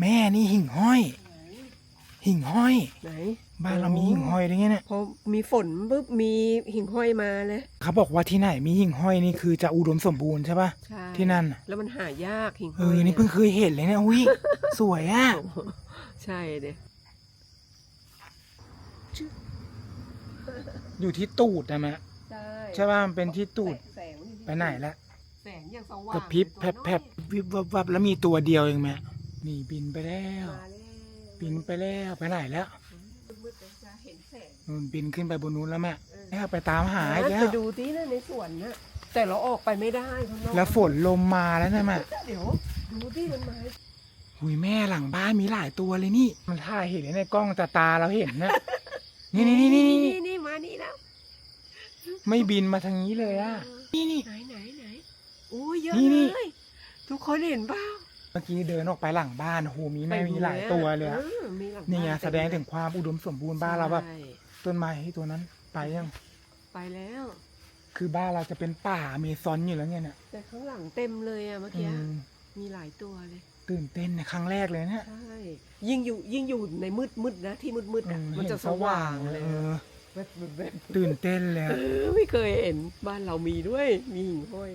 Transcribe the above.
แม่นี่หิ่งห้อย หิ่งห้อย ไหนบ้านเรามีหิ่งห้อยด้วยไงเนี่ยพอมีฝนปุ๊บมีหิ่งห้อยมาเลยเขาบอกว่าที่ไหนมีหิ่งห้อยนี่คือจะอุดมสมบูรณ์ใช่ปะใช่ที่นั่นน่ะแล้วมันหายากหิ่งเอห้อยอนี่เพิ่งเคยเห็นเลยเนี่ยอุ้ยสวยอะโอ้โหใช่เด้อยู่ที่ตูดนะแม่ใช่ใช่ป่ะมันเป็นที่ตูดแสงนี่ไปไหนละแสงอย่างสว่างกระพริบแผบแผบวิบวับวับแล้วมีตัวเดียวเองแม่ นี่บินไปแล้ว มาแล้วบินไปแล้วไปไหนแล้วมืดๆเลยจะเห็นแสงอืมบินขึ้นไปบนนู้นแล้วแม่เออเนี่ยไปตามหาอีกแล้ไปวดูที่นั่นในสวนนะแต่เราออกไปไม่ได้ข้างนอกแล้วฝนลมมาแล้วนะแม่เดี๋ยวดูที่มันมาหุยแม่หลังบ้านมีหลายตัวเลยนี่ มันถ่ายเห็นในกล้องแต่ตาเราเห็นนะนี่นี่นี่นี่นี่นี่นี่มานี่แล้วไม่บินมาทางนี้เลยอะ นี่นี่ ไหนไหนไหนโอ้ยเยอะนี่นี่ เลยทุกคนเห็นเปล่า เมื่อกี้เดินออกไปหลังบ้านโอ้โหมีแม่มีหลายตัวเลยอะออมีหลังนี่ไงบ้าแสดงถึงความอุดมสมบูรณ์บ้านเราแบบใช่ต้นไม้ให้ตัวนั้นไปยัง ไปแล้ว คือบ้านเราจะเป็นป่าอเมซอนอยู่แล้วเนี่ยเนี่ยแต่ข้างหลังเต็มเลยอะเมื่ออืกี้มมีหลายตัวเลย ตื่นเต้นในครั้งแรกเลยเนี่ยใช่ ยิ่งอยู่ยิ่งอยู่ในมืดมืดนะที่มืดมืดๆอะอืมันจะห็สว่างเลยเออแบบแบบแบบตื่นเต้นเลยเออะอไม่เคยเห็นบ้านเรามีด้วย มีหิ่งห้อย